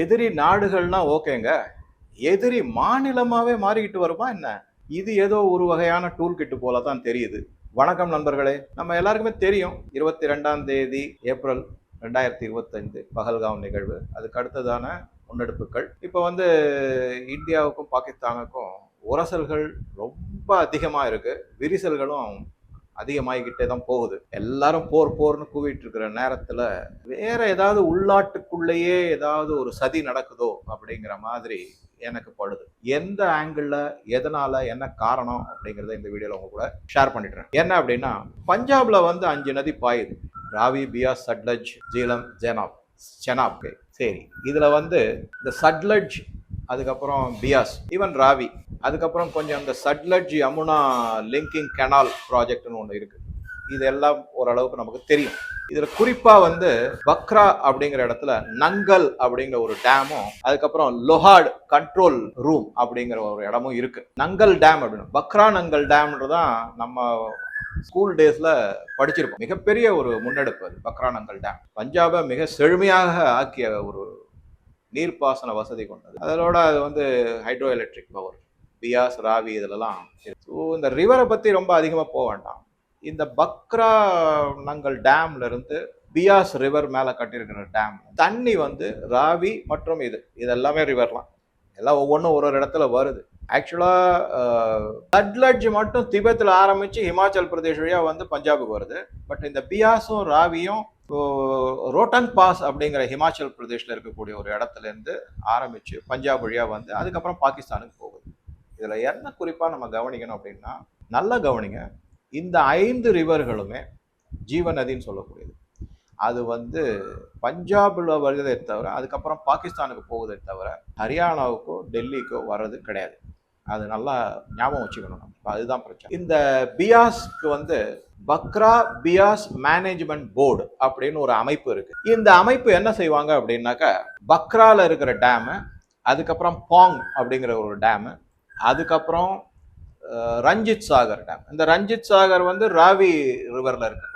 எதிரி நாடுகள்னா ஓகேங்க. எதிரி மாநிலமாவே மாறிக்கிட்டு வருமா என்ன? இது ஏதோ ஒரு வகையான டூல் கிட்டு போல தான் தெரியுது. வணக்கம் நண்பர்களே நம்ம எல்லாருக்குமே தெரியும். இருபத்தி ரெண்டாம் தேதி ஏப்ரல் ரெண்டாயிரத்தி இருபத்தைந்து பகல்காம் நிகழ்வு. அதுக்கு அடுத்ததான முன்னெடுப்புகள். இப்போ வந்து இந்தியாவுக்கும் பாகிஸ்தானுக்கும் உரசல்கள் ரொம்ப அதிகமாக இருக்குது விரிசல்களும் அதிகமாகிக்கிட்டே தான் போகுது. எல்லாரும் போர் போர்னு கூவிட்டு இருக்கிற நேரத்தில் வேற ஏதாவது உள்நாட்டுக்குள்ளேயே ஏதாவது ஒரு சதி நடக்குதோ அப்படிங்கிற மாதிரி எனக்கு படுது. எந்த ஆங்கிளில் எதனால என்ன காரணம் அப்படிங்கிறத இந்த வீடியோவில் உங்க கூட ஷேர் பண்ணிடுறேன். என்ன அப்படின்னா பஞ்சாப்ல வந்து அஞ்சு நதி பாயுது. ராவி பியாஸ் சட்லஜ் ஜீலம் ஜெனாப் செனாப். சரி இதில் வந்து இந்த சட்லஜ் அதுக்கப்புறம் பியாஸ் ஈவன் ராவி. அதுக்கப்புறம் கொஞ்சம் இந்த சட்லட்ஜ் யமுனா லிங்கிங் கெனால் ப்ராஜெக்ட்னு ஒன்று இருக்கு. இதெல்லாம் ஓரளவுக்கு நமக்கு தெரியும். இதில் குறிப்பாக வந்து பக்ரா அப்படிங்கிற இடத்துல நங்கல் அப்படிங்கிற ஒரு டேமும் அதுக்கப்புறம் லொஹாட் கண்ட்ரோல் ரூம் அப்படிங்கிற ஒரு இடமும் இருக்குது நங்கல் டேம் அப்படின்னு. பக்ரா நங்கல் டேம்ன்றதான் நம்ம ஸ்கூல் டேஸில் படிச்சிருப்போம். மிகப்பெரிய ஒரு முன்னெடுப்பு அது பக்ரா நங்கல் டேம். பஞ்சாபை மிக செழுமையாக ஆக்கிய ஒரு நீர்ப்பாசன வசதி கொண்டது. அதோட அது வந்து hydro electric power Beas Ravi இதிலலாம் ஸோ இந்த ரிவரை பற்றி ரொம்ப அதிகமாக போக வேண்டாம். இந்த பக்ரா நங்கல் டேம்லேருந்து பியாஸ் ரிவர் மேலே கட்டியிருக்கிற டேம் தண்ணி வந்து ராவி மற்றும் இது இது எல்லாமே ரிவர்லாம் எல்லாம் ஒவ்வொன்றும் ஒரு ஒரு இடத்துல வருது. ஆக்சுவலாக சட்லட்ஜ் மட்டும் திபெத்தில் ஆரம்பித்து ஹிமாச்சல் பிரதேஷ் வழியாக வந்து பஞ்சாபுக்கு வருது. பட் இந்த பியாஸும் ராவியும் ரோட்டன் பாஸ் அப்படிங்கிற ஹிமாச்சல் பிரதேஷில் இருக்கக்கூடிய ஒரு இடத்துல இருந்து ஆரம்பித்து பஞ்சாப் வழியாக வந்து அதுக்கப்புறம் பாகிஸ்தானுக்கு போகுது. இதில் என்ன குறிப்பாக நம்ம கவனிக்கணும் அப்படின்னா நல்லா கவனிங்க. இந்த ஐந்து ரிவர்களுமே ஜீவ நதின்னு சொல்லக்கூடியது. அது வந்து பஞ்சாபில் வருவதே தவிர அதுக்கப்புறம் பாகிஸ்தானுக்கு போகுதே தவிர ஹரியானாவுக்கோ டெல்லிக்கோ வர்றது கிடையாது. அது நல்லா ஞாபகம் வச்சுக்கணும் நம்ம. அதுதான் பிரச்சனை. இந்த பியாஸ்க்கு வந்து பக்ரா பியாஸ் மேனேஜ்மெண்ட் போர்டு அப்படின்னு ஒரு அமைப்பு இருக்கு. இந்த அமைப்பு என்ன செய்வாங்க அப்படின்னாக்கா பக்ரால இருக்கிற டேமு அதுக்கப்புறம் பாங் அப்படிங்கிற ஒரு டேமு அதுக்கப்புறம் ரஞ்சித் சாகர் டேம். இந்த ரஞ்சித் சாகர் வந்து ராவி ரிவரில் இருக்கு.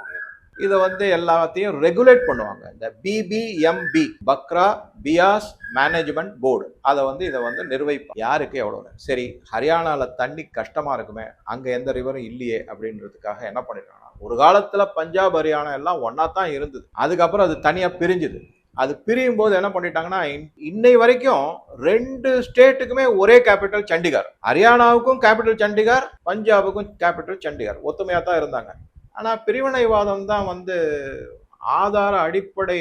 இதை வந்து எல்லாத்தையும் ரெகுலேட் பண்ணுவாங்க. இந்த BBMB Bhakra Beas management board அதை வந்து இதை வந்து நிர்வகிப்போம் யாருக்கு எவ்வளோ சரி ஹரியானாவில் தண்ணி கஷ்டமாக இருக்குமே அங்கே எந்த ரிவரும் இல்லையே அப்படின்றதுக்காக என்ன பண்ணிட்டாங்கன்னா ஒரு காலத்தில் பஞ்சாப் ஹரியானா எல்லாம் ஒன்றா தான் இருந்தது. அதுக்கப்புறம் அது தனியாக பிரிஞ்சுது. அது பிரியும் போது என்ன பண்ணிட்டாங்கன்னா இன்- இன்னை வரைக்கும் ரெண்டு ஸ்டேட்டுக்குமே ஒரே கேபிட்டல் சண்டிகார். ஹரியானாவுக்கும் கேபிட்டல் சண்டிகார் பஞ்சாபுக்கும் கேபிட்டல் சண்டிகார். ஒத்துமையாக தான் இருந்தாங்க. ஆனா பிரிவினைவாதம் தான் வந்து ஆதார அடிப்படை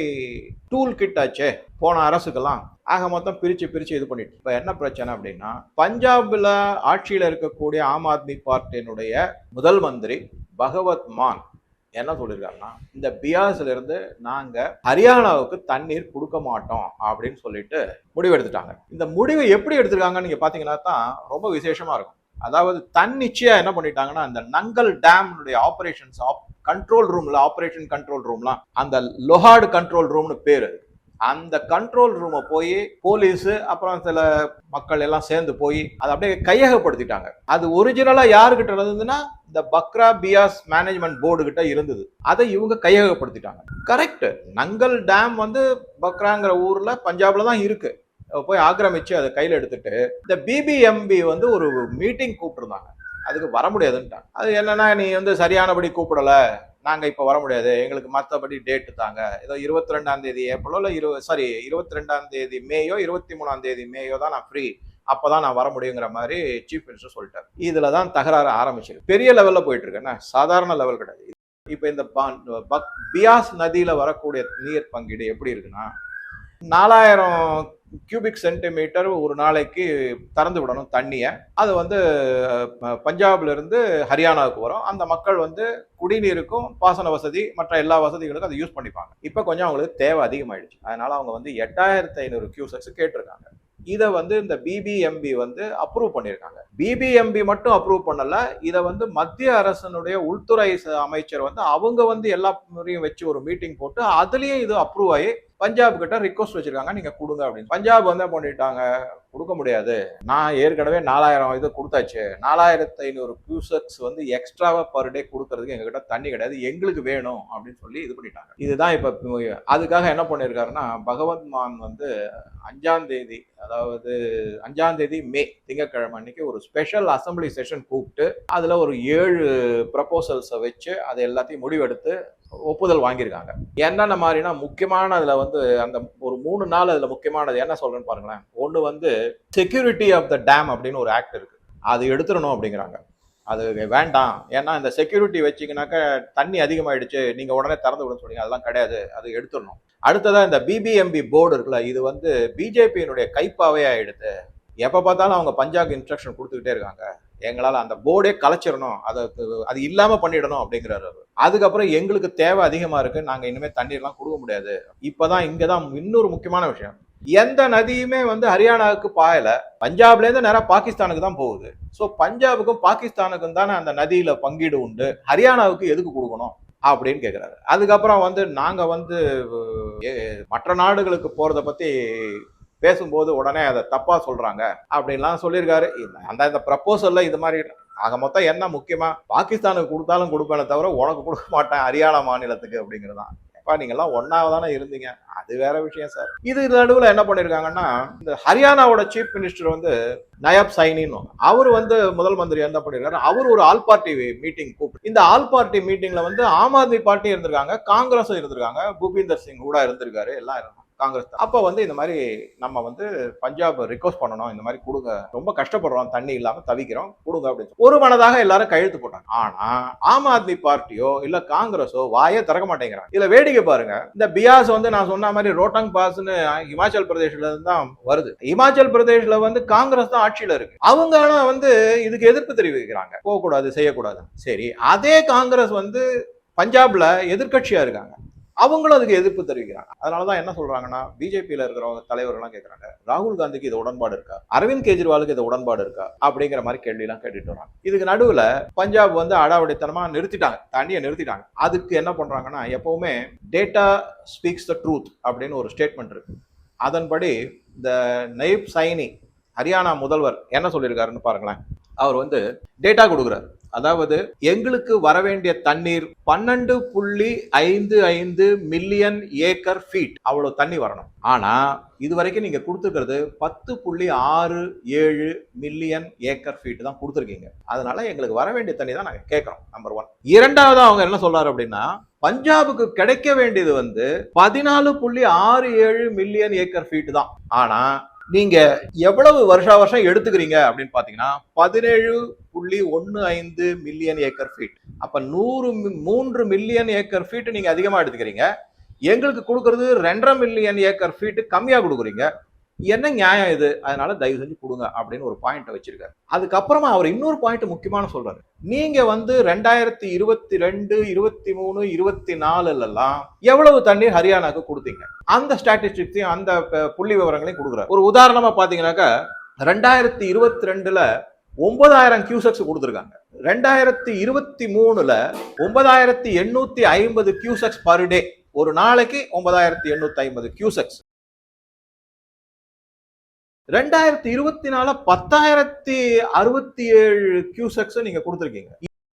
டூல் கிட்டாச்சே போன அரசுக்கெல்லாம். ஆக மொத்தம் பிரித்து பிரித்து இது பண்ணிட்டு. இப்போ என்ன பிரச்சனை அப்படின்னா பஞ்சாபில் ஆட்சியில் இருக்கக்கூடிய ஆம் ஆத்மி பார்ட்டியினுடைய முதல் மந்திரி பகவத் மான் என்ன சொல்லியிருக்காருன்னா இந்த பியாஸ்ல இருந்து நாங்க ஹரியானாவுக்கு தண்ணீர் கொடுக்க மாட்டோம் அப்படின்னு சொல்லிட்டு முடிவு எடுத்துட்டாங்க இந்த முடிவை எப்படி எடுத்திருக்காங்கன்னு நீங்க பாத்தீங்கன்னா தான் ரொம்ப விசேஷமா இருக்கும். அதாவது தன்னிச்சையா என்ன பண்ணிட்டாங்கன்னா அந்த நங்கல் டேம்னுடைய ஆப்ரேஷன்ஸ் கண்ட்ரோல் ரூம்ல ஆப்ரேஷன் கண்ட்ரோல் ரூம்லாம் அந்த லொஹாடு கண்ட்ரோல் ரூம்னு பேர் அந்த கண்ட்ரோல் ரூமை போய் போலீஸ் அப்புறம் சில மக்கள் எல்லாம் சேர்ந்து போய் அதை அப்படியே கையகப்படுத்திட்டாங்க. அது ஒரிஜினலா யாருக்கிட்ட இருந்ததுன்னா இந்த பக்ரா பியாஸ் மேனேஜ்மெண்ட் போர்டு கிட்ட இருந்தது. அதை இவங்க கையகப்படுத்திட்டாங்க. கரெக்ட் நங்கல் டேம் வந்து பக்ராங்கிற ஊர்ல பஞ்சாப்ல தான் இருக்கு. போய் ஆக்கிரமிச்சு அதை கையில் எடுத்துட்டு இந்த பிபிஎம்பி வந்து ஒரு மீட்டிங் கூப்பிட்டுருந்தாங்க. அதுக்கு வர முடியாதுன்ட்டாங்க. அது என்னன்னா நீ வந்து சரியானபடி கூப்பிடல. நாங்கள் இப்போ வர முடியாது. எங்களுக்கு மற்றபடி டேட்டு தாங்க. ஏதோ இருபத்தி ரெண்டாம் தேதி ஏப்ரலோ இல்லை இரு சாரி இருபத்தி ரெண்டாம் தேதி மேயோ இருபத்தி மூணாம் தேதி மேயோ தான் நான் ஃப்ரீ அப்பதான் நான் வர முடியுங்கிற மாதிரி சீஃப் மினிஸ்டர் சொல்லிட்டார். இதில் தான் தகராறு ஆரம்பிச்சிருக்கு. பெரிய லெவலில் போயிட்டு சாதாரண லெவல் கிடையாது. இப்போ இந்த பியாஸ் நதியில் வரக்கூடிய நீர் பங்கீடு எப்படி இருக்குன்னா நாலாயிரம் கியூபிக் சென்டிமீட்டர் ஒரு நாளைக்கு திறந்து விடணும் தண்ணியை. அது வந்து பஞ்சாப்லேருந்து ஹரியானாவுக்கு வரும். அந்த மக்கள் வந்து குடிநீருக்கும் பாசன வசதி மற்ற எல்லா வசதிகளுக்கும் அதை யூஸ் பண்ணிப்பாங்க. இப்போ கொஞ்சம் அவங்களுக்கு தேவை அதிகமாயிடுச்சு. அதனால் அவங்க வந்து எட்டாயிரத்தி ஐநூறு கியூசக்ஸ் கேட்டிருக்காங்க. இதை வந்து இந்த பிபிஎம்பி வந்து அப்ரூவ் பண்ணியிருக்காங்க. பிபிஎம்பி மட்டும் அப்ரூவ் பண்ணல. இதை வந்து மத்திய அரசனுடைய உள்துறை அமைச்சர் வந்து அவங்க வந்து எல்லா முறையும் வச்சு ஒரு மீட்டிங் போட்டு அதுலேயும் இது அப்ரூவ் ஆகி பஞ்சாப் கிட்ட ரிக்வஸ்ட் வச்சிருக்காங்க நீங்க கொடுங்க அப்படின்னு. பஞ்சாப் வந்து பண்ணிட்டாங்க? கொடுக்க முடியாது. நான் ஏற்கனவே நாலாயிரம் இது கொடுத்தாச்சு. நாலாயிரத்து ஐநூறு கியூசக்ஸ் வந்து எக்ஸ்ட்ராவாக பர் டே கொடுக்கறதுக்கு எங்ககிட்ட தண்ணி கிடையாது. எங்களுக்கு வேணும் அப்படின்னு சொல்லி இது பண்ணிட்டாங்க. இதுதான் இப்போ அதுக்காக என்ன பண்ணியிருக்காருன்னா பகவத் மான் வந்து அஞ்சாம் தேதி அதாவது அஞ்சாம் தேதி மே திங்கட்கிழமை அன்னைக்கு ஒரு ஸ்பெஷல் அசம்பிளி செஷன் கூப்பிட்டு அதில் ஒரு ஏழு ப்ரப்போசல்ஸை வச்சு அதை எல்லாத்தையும் முடிவெடுத்து ஒப்புதல் வாங்கியிருக்காங்க. என்னென்ன மாதிரினா முக்கியமான அதில் வந்து அந்த ஒரு மூணு நாள் அதில் முக்கியமானது என்ன சொல்கிறேன்னு பாருங்களேன். ஒன்று வந்து செக்யூரிட்டி ஆஃப் த டேம் அப்படின்னு ஒரு ஆக்ட் இருக்கு. அது எடுத்துடணும் அப்படிங்கிறாங்க. அது வேண்டாம். ஏன்னா இந்த செக்யூரிட்டி வச்சிங்கனாக்கா தண்ணி அதிகமாயிடுச்சு. நீங்கள் உடனே திறந்து விடுன்னு சொன்னீங்க அதெல்லாம் கிடையாது. அது எடுத்துடணும். அடுத்ததாக இந்த பிபிஎம்பி போர்டு இருக்குல்ல இது வந்து பிஜேபியினுடைய கைப்பாவே ஆயிடுது எப்போ பார்த்தாலும் அவங்க பஞ்சாப் இன்ஸ்ட்ரக்ஷன் கொடுத்துக்கிட்டே இருக்காங்க. எங்களால் அந்த போர்டே கலைச்சிடணும். அதை அது இல்லாமல் பண்ணிடணும் அப்படிங்கிறாரு அதுக்கப்புறம் எங்களுக்கு தேவை அதிகமாக இருக்குது நாங்கள் இனிமே தண்ணீர்லாம் கொடுக்க முடியாது. இப்போ தான் இங்கே தான் இன்னொரு முக்கியமான விஷயம். எந்த நதியுமே வந்து ஹரியானாவுக்கு பாயல. பஞ்சாப்ல இருந்து பாகிஸ்தானுக்கு தான் போகுது. ஸோ பஞ்சாபுக்கும் பாகிஸ்தானுக்கும் தானே அந்த நதியில பங்கீடு உண்டு. ஹரியானாவுக்கு எதுக்கு கொடுக்கணும் அப்படின்னு கேட்குறாரு அதுக்கப்புறம் வந்து நாங்கள் வந்து மற்ற நாடுகளுக்கு போகிறத பற்றி பேசும்போது உடனே அதை தப்பாக சொல்கிறாங்க அப்படின்லாம் சொல்லியிருக்காரு. இந்த- அந்த இந்த ப்ரப்போசலில் இது மாதிரி ஆக மொத்தம் என்ன முக்கியமாக பாகிஸ்தானுக்கு கொடுத்தாலும் கொடுப்பேனே தவிர உனக்கு கொடுக்க மாட்டேன் ஹரியானா மாநிலத்துக்கு அப்படிங்கிறதான் அப்பா நீங்க ஒன்னாவது தானே இருந்தீங்க. அது வேற விஷயம் சார். இது நடுவில் என்ன பண்ணியிருக்காங்கன்னா இந்த ஹரியானாவோட சீஃப் மினிஸ்டர் வந்து நயாப் சைனின்னு. அவர் வந்து முதல் மந்திரி என்ன பண்ணிருக்காரு? அவர் ஒரு ஆல் பார்ட்டி மீட்டிங் கூப்பிட்டு. இந்த ஆல் பார்ட்டி மீட்டிங்ல வந்து ஆம் ஆத்மி பார்ட்டி இருந்திருக்காங்க காங்கிரஸும் இருந்திருக்காங்க பூபிந்தர் சிங் கூட இருந்திருக்காரு எல்லாம் இருந்தாங்க. காங்கிரஸ் அப்போ வந்து இந்த மாதிரி நம்ம வந்து பஞ்சாப் ரிக்வஸ்ட் பண்ணணும் இந்த மாதிரி கொடுங்க. ரொம்ப கஷ்டப்படுறோம் தண்ணி இல்லாமல் தவிக்கிறோம் கொடுங்க அப்படின்னு ஒரு மனதாக எல்லாரும் கையெழுத்து போட்டாங்க. ஆனா ஆம் ஆத்மி பார்ட்டியோ இல்ல காங்கிரஸோ வாயே திறக்க மாட்டேங்கிறாங்க. இதுல வேடிக்கை பாருங்க. இந்த பியாஸ் வந்து நான் சொன்ன மாதிரி ரோட்டாங் பாஸ்னு இமாச்சல் பிரதேஷ்ல இருந்து தான் வருது. இமாச்சல் பிரதேஷ்ல வந்து காங்கிரஸ் தான் ஆட்சியில இருக்கு. அவங்க ஆனா வந்து இதுக்கு எதிர்ப்பு தெரிவிக்கிறாங்க. போகக்கூடாது செய்யக்கூடாது. சரி அதே காங்கிரஸ் வந்து பஞ்சாப்ல எதிர்கட்சியா இருக்காங்க. அவங்களும் அதுக்கு எதிர்ப்பு தெரிவிக்கிறாங்க. அதனாலதான் என்ன சொல்றாங்கன்னா பிஜேபியில இருக்கிறவங்க தலைவர்கள்லாம் கேட்கறாங்க ராகுல் காந்திக்கு இது உடன்பாடு இருக்கா? அரவிந்த் கெஜ்ரிவாலுக்கு இது உடன்பாடு இருக்கா? அப்படிங்கிற மாதிரி கேள்வி எல்லாம் கேட்டுட்டு வராங்க. இதுக்கு நடுவுல பஞ்சாப் வந்து அடாவடித்தனமா நிறுத்திட்டாங்க தண்ணியை நிறுத்திட்டாங்க. அதுக்கு என்ன பண்றாங்கன்னா எப்பவுமே டேட்டா ஸ்பீக்ஸ் த ட்ரூத் அப்படின்னு ஒரு ஸ்டேட்மெண்ட் இருக்கு. அதன்படி இந்த நயிப் சைனி ஹரியானா முதல்வர் என்ன சொல்லியிருக்காருன்னு பாருங்களேன். அவர் வந்து டேட்டா கொடுக்குறாரு. அதாவது எங்களுக்கு வர வேண்டிய தண்ணீர் பன்னெண்டு புள்ளி ஐந்து ஐந்து மில்லியன் ஏக்கர் ஃபீட் அவ்வளவு தண்ணி வரணும். ஆனா இது வரைக்கும் நீங்க கொடுத்துருக்கிறது பத்து புள்ளி ஆறு ஏழு மில்லியன் ஏக்கர் ஃபீட் தான் கொடுத்துருக்கீங்க. அதனால எங்களுக்கு வர வேண்டிய தண்ணி தான் நாங்க கேட்கறோம் நம்பர் ஒன் இரண்டாவது அவங்க என்ன சொல்றாரு அப்படின்னா பஞ்சாபுக்கு கிடைக்க வேண்டியது வந்து பதினாலு புள்ளி ஆறு ஏழு மில்லியன் ஏக்கர் ஃபீட் தான். ஆனா நீங்க எவ்வளவு வருஷா வருஷம் எடுத்துக்கிறீங்க அப்படின்னு பாத்தீங்கன்னா பதினேழு புள்ளி ஒன்னு ஐந்து மில்லியன் ஏக்கர் ஃபீட் அப்ப நூறு மி- மூன்று மில்லியன் ஏக்கர் ஃபீட் நீங்க அதிகமா எடுத்துக்கிறீங்க. எங்களுக்கு கொடுக்கறது ரெண்டரை மில்லியன் ஏக்கர் ஃபீட் கம்மியா கொடுக்குறீங்க. என்ன நியாயம் இது? அதனால தயவு செஞ்சு கொடுங்க அப்படின்னு ஒரு பாயிண்ட் வச்சிருக்காரு. அதுக்கப்புறமா அவர் இன்னொரு பாயிண்ட் முக்கியமான சொல்றாரு. நீங்க வந்து ரெண்டாயிரத்தி இருபத்தி ரெண்டு இருபத்தி மூணு இருபத்தி நாலுல எல்லாம் எவ்வளவு தண்ணீர் ஹரியானாக்கு கொடுத்தீங்க? அந்த ஸ்டாட்டிஸ்டிக்ஸையும் அந்த புள்ளி விவரங்களையும் கொடுக்குறாரு. ஒரு உதாரணமா பாத்தீங்கன்னாக்கா ரெண்டாயிரத்தி இருபத்தி ரெண்டுல ஒன்பதாயிரம் கியூசெக்ஸ் கொடுத்துருக்காங்க. ரெண்டாயிரத்தி இருபத்தி மூணுல ஒன்பதாயிரத்தி எண்ணூத்தி ஐம்பது கியூசெக்ஸ் பர் டே ஒரு நாளைக்கு ஒன்பதாயிரத்தி எண்ணூத்தி ஐம்பது கியூசெக்ஸ் ரெண்டாயிரத்தி இருபத்தி நாலு பத்தாயிரத்தி அறுபத்தி ஏழு கியூசெக்ஸ் நீங்க கொடுத்துருக்கீங்க.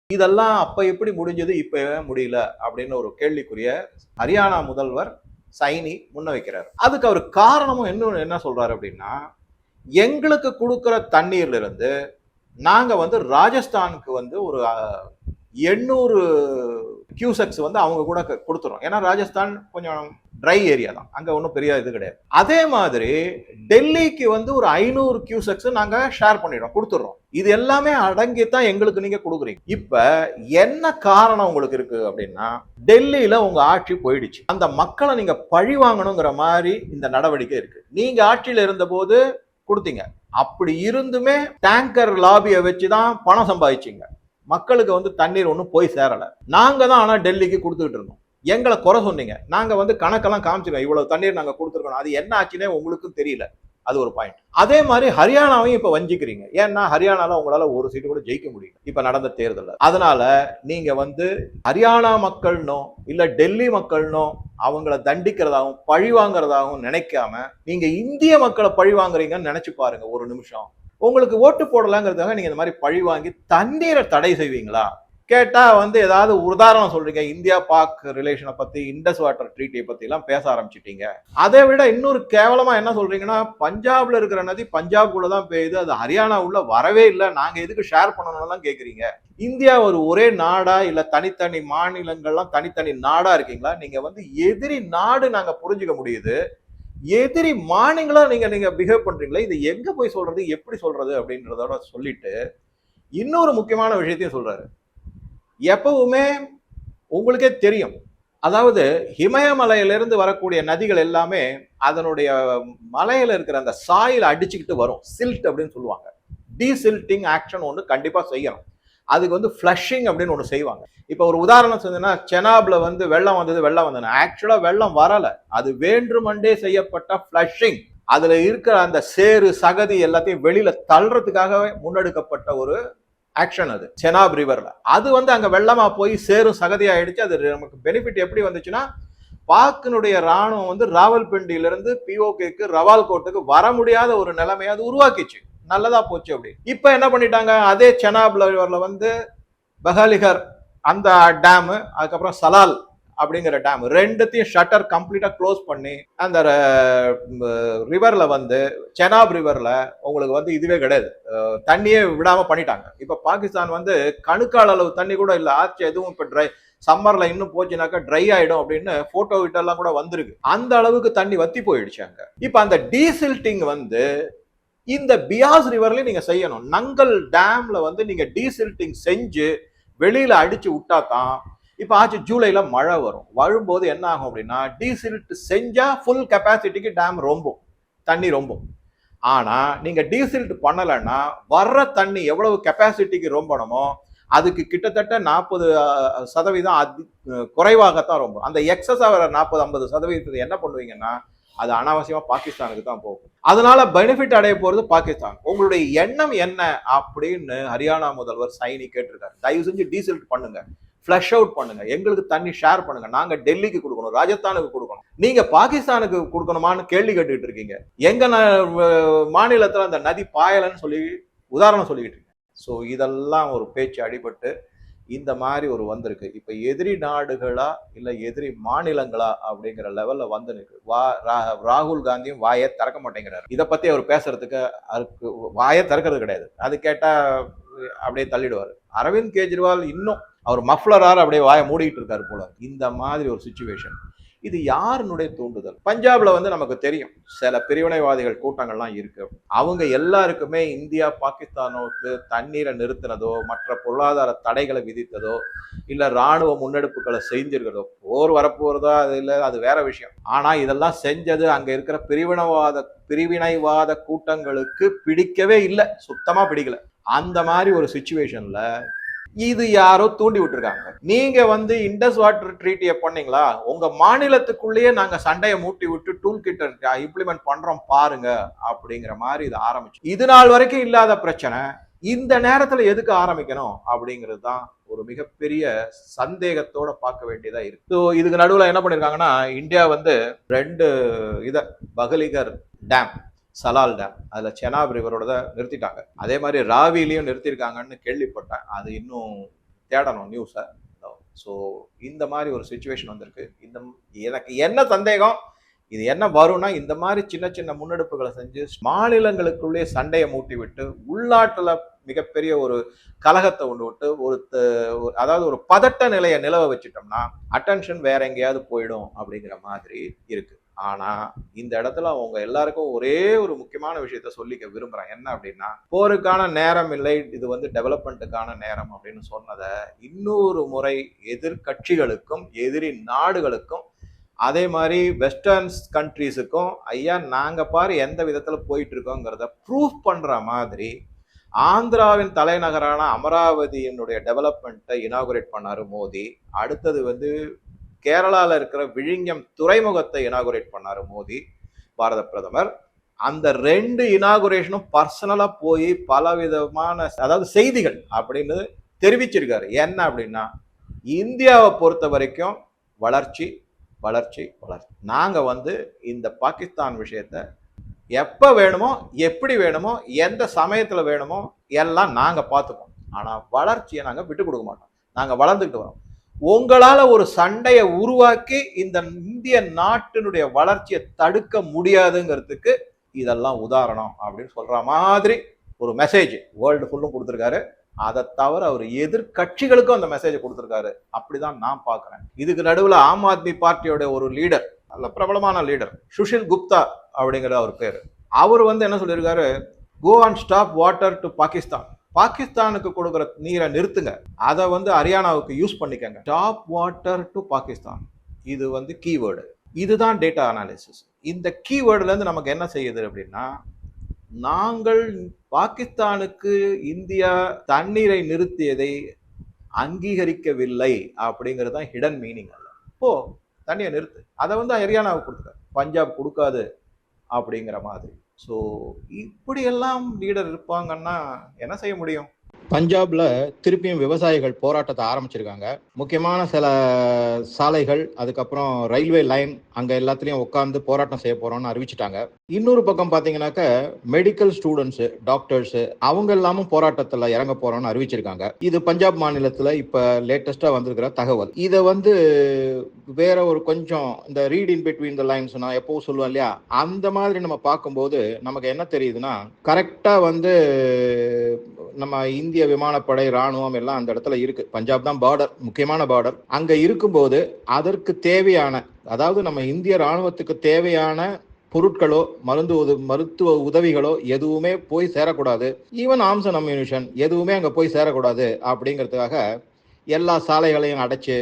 இதெல்லாம் அப்ப எப்படி முடிஞ்சது இப்ப முடியல அப்படின்னு ஒரு கேள்விக்குரிய ஹரியானா முதல்வர் சைனி முன்ன வைக்கிறார் அதுக்கு அவர் காரணமும் இன்னொன்னு என்ன சொல்றாரு அப்படின்னா எங்களுக்கு கொடுக்குற தண்ணீர்ல இருந்து நாங்க வந்து ராஜஸ்தானுக்கு வந்து ஒரு எண்ணூறு கியூசக்ஸ் வந்து அவங்க கூட க- ஏன்னா ராஜஸ்தான் கொஞ்சம் ட்ரை ஏரியா தான். அங்கே ஒன்றும் பெரிய இது கிடையாது. அதே மாதிரி டெல்லிக்கு வந்து ஒரு ஐநூறு கியூசக்ஸ் நாங்கள் ஷேர் பண்ணிடுறோம் கொடுத்துட்றோம். இது எல்லாமே அடங்கி தான் எங்களுக்கு நீங்கள் கொடுக்குறீங்க. இப்போ என்ன காரணம் உங்களுக்கு இருக்கு அப்படின்னா டெல்லியில் உங்கள் ஆட்சி போயிடுச்சு. அந்த மக்களை நீங்கள் பழி வாங்கணுங்கிற மாதிரி இந்த நடவடிக்கை இருக்கு. நீங்கள் ஆட்சியில் இருந்தபோது கொடுத்தீங்க. அப்படி இருந்துமே டேங்கர் லாபியை வச்சு தான் பணம் சம்பாதிச்சிங்க. மக்களுக்கு வந்து தண்ணீர் ஒன்றும் போய் சேரலை. நாங்கள் தான் ஆனால் டெல்லிக்கு கொடுத்துக்கிட்டு இருந்தோம். எங்களை குறை சொன்னீங்க. நாங்கள் வந்து கணக்கெல்லாம் காமிச்சிருக்கோம். இவ்வளவு தண்ணீர் நாங்கள் கொடுத்துருக்கோம். அது என்ன ஆச்சுன்னே உங்களுக்கும் தெரியல. அது ஒரு பாயிண்ட் அதே மாதிரி ஹரியானாவையும் இப்போ வஞ்சிக்கிறீங்க. ஏன்னா ஹரியானாவில் உங்களால் ஒரு சீட்டு கூட ஜெயிக்க முடியும் இப்போ நடந்த தேர்தலில். அதனால நீங்கள் வந்து ஹரியானா மக்கள்னோ இல்லை டெல்லி மக்கள்னோ அவங்கள தண்டிக்கிறதாகவும் பழி வாங்குறதாகவும் நினைக்காம நீங்கள் இந்திய மக்களை பழி வாங்குறீங்கன்னு நினச்சி பாருங்க ஒரு நிமிஷம். உங்களுக்கு ஓட்டு போடலாங்கிறதுக்காக நீங்க இந்த மாதிரி பழி வாங்கி தண்ணீரை தடை செய்வீங்களா? கேட்டா வந்து ஏதாவது உதாரணம் சொல்றீங்க. இந்தியா பாக் ரிலேஷனை பத்தி இண்டஸ் வாட்டர் ட்ரீட்டியை பத்தி எல்லாம் பேச ஆரம்பிச்சிட்டீங்க. அதை விட இன்னொரு கேவலமா என்ன சொல்றீங்கன்னா பஞ்சாப்ல இருக்கிற நதி பஞ்சாப்குள்ள தான் பெய்யுது. அது ஹரியானா உள்ள வரவே இல்லை. நாங்க எதுக்கு ஷேர் பண்ணணும்லாம் கேக்குறீங்க. இந்தியா ஒரு ஒரே நாடா இல்ல தனித்தனி மாநிலங்கள்லாம் தனித்தனி நாடா இருக்கீங்களா? நீங்க வந்து எதிரி நாடு நாங்க புரிஞ்சுக்க முடியுது. எதிரி மானிங்களா நீங்க நீங்க பிஹேவ் பண்றீங்களா? இது எங்க போய் சொல்றது? எப்படி சொல்றது? அப்படின்றதோட சொல்லிட்டு இன்னொரு முக்கியமான விஷயத்தையும் சொல்றாரு. எப்பவுமே உங்களுக்கே தெரியும். அதாவது இமயமலையிலிருந்து வரக்கூடிய நதிகள் எல்லாமே அதனுடைய மலையில இருக்கிற அந்த சாயில் அடிச்சுக்கிட்டு வரும். சில்ட் அப்படின்னு சொல்லுவாங்க. டீசில்ட்டிங் ஆக்ஷன் ஒன்று கண்டிப்பாக செய்யணும். அதுக்கு வந்து ஃப்ளஷிங் அப்படின்னு ஒன்று செய்வாங்க. இப்போ ஒரு உதாரணம் சொன்னீங்கன்னா செனாப்ல வந்து வெள்ளம் வந்தது வெள்ளம் வந்தது. ஆக்சுவலாக வெள்ளம் வரலை. அது வேண்டுமண்டே செய்யப்பட்ட ஃப்ளஷிங் அதில் இருக்கிற அந்த சேறு சகதி எல்லாத்தையும் வெளியில் தள்ளுறதுக்காகவே முன்னெடுக்கப்பட்ட ஒரு ஆக்ஷன் அது. செனாப் ரிவரில் அது வந்து அங்கே வெள்ளமாக போய் சேரும் சகதி ஆயிடுச்சு அது நமக்கு பெனிஃபிட் எப்படி வந்துச்சுன்னா பாக்கினுடைய ராணுவம் வந்து ராவல்பிண்டியிலிருந்து பிஓகேக்கு ரவால்கோட்டுக்கு வர முடியாத ஒரு நிலைமையை அது உருவாக்கிச்சு. நல்லதா போச்சு அப்படி. இப்போ என்ன பண்ணிட்டாங்க? அதே செனாப் வந்து பஹாலிகர் அந்த டேமு அதுக்கப்புறம் சலால் அப்படிங்கிற டேம் ரெண்டுத்தையும் ஷட்டர் கம்ப்ளீட்டாக க்ளோஸ் பண்ணி அந்த ரிவரில் வந்து செனாப் ரிவரில் உங்களுக்கு வந்து இதுவே கிடையாது. தண்ணியே விடாமல் பண்ணிட்டாங்க. இப்போ பாகிஸ்தான் வந்து கணுக்கால் அளவு தண்ணி கூட இல்லை. ஆச்சு எதுவும் இப்போ ட்ரை சம்மரில் இன்னும் போச்சுனாக்கா ட்ரை ஆகிடும் அப்படின்னு ஃபோட்டோ விட்டெல்லாம் கூட வந்திருக்கு. அந்த அளவுக்கு தண்ணி வத்தி போயிடுச்சு இப்போ அந்த அந்த டீசில்ட்டிங் வந்து இந்த பியாஸ் ரிவர்லயும் நீங்க செய்யணும். நங்கல் டேம்ல வந்து நீங்க டீசில்ட்டிங் செஞ்சு வெளியில அடிச்சு விட்டா தான் இப்போ ஆச்சு ஜூலைல மழை வரும். வரும்போது என்ன ஆகும் அப்படின்னா டீசில்ட் செஞ்சா ஃபுல் கெப்பாசிட்டிக்கு டேம் ரொம்பும். தண்ணி ரொம்பும். ஆனா நீங்க டீசில்ட் பண்ணலைன்னா வர்ற தண்ணி எவ்வளவு கெப்பாசிட்டிக்கு ரொம்பணுமோ அதுக்கு கிட்டத்தட்ட நாற்பது சதவீதம் அதி குறைவாகத்தான் ரொம்ப அந்த எக்ஸஸ் ஆகிற நாற்பது ஐம்பது சதவீதத்தை என்ன பண்ணுவீங்கன்னா அது அனாவசியமா பாகிஸ்தானுக்கு தான் போகும். அதனால பெனிஃபிட் அடைய போறது பாகிஸ்தான். உங்களுடைய எண்ணம் என்ன அப்படின்னு ஹரியானா முதல்வர் சைனி கேட்டிருக்காரு. தயவு செஞ்சு டீசல் பண்ணுங்க. ஃப்ளஷ் அவுட் பண்ணுங்க. எங்களுக்கு தண்ணி ஷேர் பண்ணுங்க. நாங்க டெல்லிக்கு கொடுக்கணும் ராஜஸ்தானுக்கு கொடுக்கணும். நீங்க பாகிஸ்தானுக்கு கொடுக்கணுமான்னு கேள்வி கேட்டுக்கிட்டு இருக்கீங்க. எங்க மாநிலத்துல அந்த நதி பாயலன்னு சொல்லி உதாரணம் சொல்லிக்கிட்டு இருக்கீங்க. ஸோ இதெல்லாம் ஒரு பேச்சு அடிபட்டு இந்த மாதிரி ஒரு வந்திருக்கு. இப்போ எதிரி நாடுகளா இல்லை எதிரி மாநிலங்களா அப்படிங்கிற லெவலில் வந்து நிற்கு வா ரா- ராகுல் காந்தியும் வாயை திறக்க மாட்டேங்கிறார். இதை பற்றி அவர் பேசுறதுக்கு அதுக்கு வாயை திறக்கிறது கிடையாது. அது கேட்டால் அப்படியே தள்ளிடுவார். அரவிந்த் கெஜ்ரிவால் இன்னும் அவர் மஃப்ளரார் அப்படியே வாயை மூடிக்கிட்டு இருக்காரு போல. இந்த மாதிரி ஒரு சுச்சுவேஷன் இது யாருனுடைய தூண்டுதல்? பஞ்சாப்ல வந்து நமக்கு தெரியும். சில பிரிவினைவாதிகள் கூட்டங்கள்லாம் இருக்கு. அவங்க எல்லாருக்குமே இந்தியா பாகிஸ்தானோக்கு தண்ணீரை நிறுத்தினதோ மற்ற பொருளாதார தடைகளை விதித்ததோ இல்ல ராணுவ முன்னெடுப்புகளை செஞ்சிருக்கிறதோ போர் வரப்போறதோ அது இல்லை அது வேற விஷயம். ஆனா இதெல்லாம் செஞ்சது அங்க இருக்கிற பிரிவினவாத பிரிவினைவாத கூட்டங்களுக்கு பிடிக்கவே இல்லை. சுத்தமா பிடிக்கல. அந்த மாதிரி ஒரு சுச்சுவேஷன்ல இது யாரோ தூண்டி விட்டுருக்காங்க. நீங்க வந்து இண்டஸ் வாட்டர் ட்ரீட்டியை பண்ணீங்களா? உங்க மாநிலத்துக்குள்ளேயே நாங்க சண்டையை மூட்டி விட்டு டூல் கிட்ட இம்ப்ளிமெண்ட் பண்றோம் பாருங்க அப்படிங்கிற மாதிரி இது ஆரம்பிச்சு. இது நாள் வரைக்கும் இல்லாத பிரச்சனை. இந்த நேரத்துல எதுக்கு ஆரம்பிக்கணும்? அப்படிங்கிறது தான் ஒரு மிகப்பெரிய சந்தேகத்தோட பார்க்க வேண்டியதா இருக்கு. ஸோ இதுக்கு நடுவில் என்ன பண்ணிருக்காங்கன்னா இந்தியா வந்து ரெண்டு இத பகலிகர் டேம் சலால் டேம் அதில் செனாப் ரிவரோட நிறுத்திட்டாங்க. அதே மாதிரி ராவிலையும் நிறுத்திருக்காங்கன்னு கேள்விப்பட்டேன். அது இன்னும் தேடணும் நியூஸை ஸோ இந்த மாதிரி ஒரு சுச்சுவேஷன் வந்திருக்கு. இந்த எனக்கு என்ன சந்தேகம்? இது என்ன வரும்னா இந்த மாதிரி சின்ன சின்ன முன்னெடுப்புகளை செஞ்சு மாநிலங்களுக்குள்ளே சண்டையை மூட்டி விட்டு உள்நாட்டில் மிகப்பெரிய ஒரு கலகத்தை கொண்டு விட்டு ஒரு ஒரு- அதாவது ஒரு பதட்ட நிலையை நிலவ வச்சுட்டோம்னா அட்டென்ஷன் வேற எங்கேயாவது போயிடும் அப்படிங்கிற மாதிரி இருக்கு. ஆனா இந்த இடத்துல அவங்க எல்லாருக்கும் ஒரே ஒரு முக்கியமான விஷயத்த சொல்லிக்க விரும்புறேன். என்ன அப்படின்னா போருக்கான நேரம் இல்லை இது வந்து டெவலப்மெண்ட்டுக்கான நேரம் அப்படின்னு சொன்னதை இன்னொரு முறை எதிர்கட்சிகளுக்கும் எதிரி நாடுகளுக்கும் அதே மாதிரி வெஸ்டர்ன்ஸ் கண்ட்ரீஸுக்கும் ஐயா நாங்கள் பாரு எந்த விதத்தில் போயிட்டு இருக்கோங்கிறத ப்ரூஃப் பண்ணுற மாதிரி ஆந்திராவின் தலைநகரான அமராவதியினுடைய டெவலப்மெண்ட்டை இனாகுரேட் பண்ணார் மோடி. அடுத்தது வந்து கேரளாவில் இருக்கிற விழிஞம் துறைமுகத்தை இனாகுரேட் பண்ணார் மோடி பாரத பிரதமர். அந்த ரெண்டு இனாகுரேஷனும் பர்சனலாக போய் பல விதமான அதாவது செய்திகள் அப்படின்னு தெரிவிச்சிருக்காரு. என்ன அப்படின்னா இந்தியாவை பொறுத்த வரைக்கும் வளர்ச்சி வளர்ச்சி வளர்ச்சி. நாங்கள் வந்து இந்த பாகிஸ்தான் விஷயத்த எப்போ வேணுமோ எப்படி வேணுமோ எந்த சமயத்தில் வேணுமோ எல்லாம் நாங்கள் பார்த்துப்போம். ஆனால் வளர்ச்சியை நாங்கள் விட்டு கொடுக்க மாட்டோம். நாங்கள் வளர்ந்துக்கிட்டு வரோம். உங்களால் ஒரு சண்டையை உருவாக்கி இந்த இந்திய நாட்டினுடைய வளர்ச்சியை தடுக்க முடியாதுங்கிறதுக்கு இதெல்லாம் உதாரணம் அப்படின்னு சொல்கிற மாதிரி ஒரு மெசேஜ் வேர்ல்டு ஃபுல்லும் கொடுத்துருக்காரு. அதை தவிர அவர் எதிர்கட்சிகளுக்கும் அந்த மெசேஜ் கொடுத்துருக்காரு. அப்படிதான் நான் பார்க்குறேன். இதுக்கு நடுவில் ஆம் ஆத்மி பார்ட்டியோட ஒரு லீடர் நல்ல பிரபலமான லீடர் சுஷில் குப்தா அப்படிங்கிற அவர் பேர். அவர் வந்து என்ன சொல்லியிருக்காரு? Go and stop water to Pakistan பாகிஸ்தானுக்கு கொடுக்குற நீரை நிறுத்துங்க. அதை வந்து ஹரியானாவுக்கு யூஸ் பண்ணிக்கங்க. Stop water to Pakistan. இது வந்து கீவேர்டு இதுதான் டேட்டா அனாலிசிஸ் இந்த கீவேர்டுலேருந்து நமக்கு என்ன செய்யுது அப்படின்னா நாங்கள் பாகிஸ்தானுக்கு இந்தியா தண்ணீரை நிறுத்தியதை அங்கீகரிக்கவில்லை அப்படிங்கிறது தான் ஹிடன் மீனிங் அல்ல. இப்போ தண்ணியை நிறுத்து. அதை வந்து ஹரியானாவுக்கு கொடுத்துருக்க பஞ்சாப் கொடுக்காது அப்படிங்கிற மாதிரி. ஸோ இப்படியெல்லாம் லீடர் இருப்பாங்கன்னா என்ன செய்ய முடியும்? பஞ்சாப்ல திருப்பியும் விவசாயிகள் போராட்டத்தை ஆரம்பிச்சிருக்காங்க. முக்கியமான சில சாலைகள் அதுக்கப்புறம் ரயில்வே லைன் அங்க எல்லாத்துலயும் உட்காந்து போராட்டம் செய்ய போறோம்னு அறிவிச்சிட்டாங்க. இன்னொரு பக்கம் பாத்தீங்கன்னாக்க மெடிக்கல் ஸ்டூடெண்ட்ஸ் டாக்டர்ஸ் அவங்க எல்லாமும் போராட்டத்துல இறங்க போறோம்னு அறிவிச்சிருக்காங்க. இது பஞ்சாப் மாநிலத்துல இப்ப லேட்டஸ்டா வந்திருக்கிற தகவல். இதை வந்து வேற ஒரு கொஞ்சம் இந்த read in between the lines நான் எப்பவும் சொல்லுவேன் இல்லையா? அந்த மாதிரி நம்ம பார்க்கும்போது நமக்கு என்ன தெரியுதுன்னா கரெக்டா வந்து நம்ம இந்திய விமானப்படை ராணுவம் எல்லாம் அந்த இடத்துல இருக்கு. பஞ்சாப் தான் பார்டர் முக்கியமான பார்டர் அங்க இருக்கும்போது அதற்கு தேவையான அதாவது நம்ம இந்திய ராணுவத்துக்கு தேவையான பொருட்களோ மருந்து மருத்துவ உதவிகளோ எதுவுமே போய் சேரக்கூடாது. ஈவன் ஆர்ம்ஸ் அண்ட் அம்யூனிஷன் எதுவுமே அங்கே போய் சேரக்கூடாது அப்படிங்கிறதுக்காக எல்லா சாலைகளையும் அடைச்சு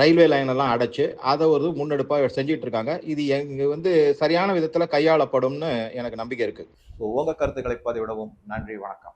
ரயில்வே லைன் எல்லாம் அடைச்சு அதை ஒரு முன்னெடுப்பாக செஞ்சுட்டு இருக்காங்க. இது எங்க வந்து சரியான விதத்தில் கையாளப்படும்னு எனக்கு நம்பிக்கை இருக்கு. உங்க கருத்துக்களை பதிவிடவும் நன்றி வணக்கம்.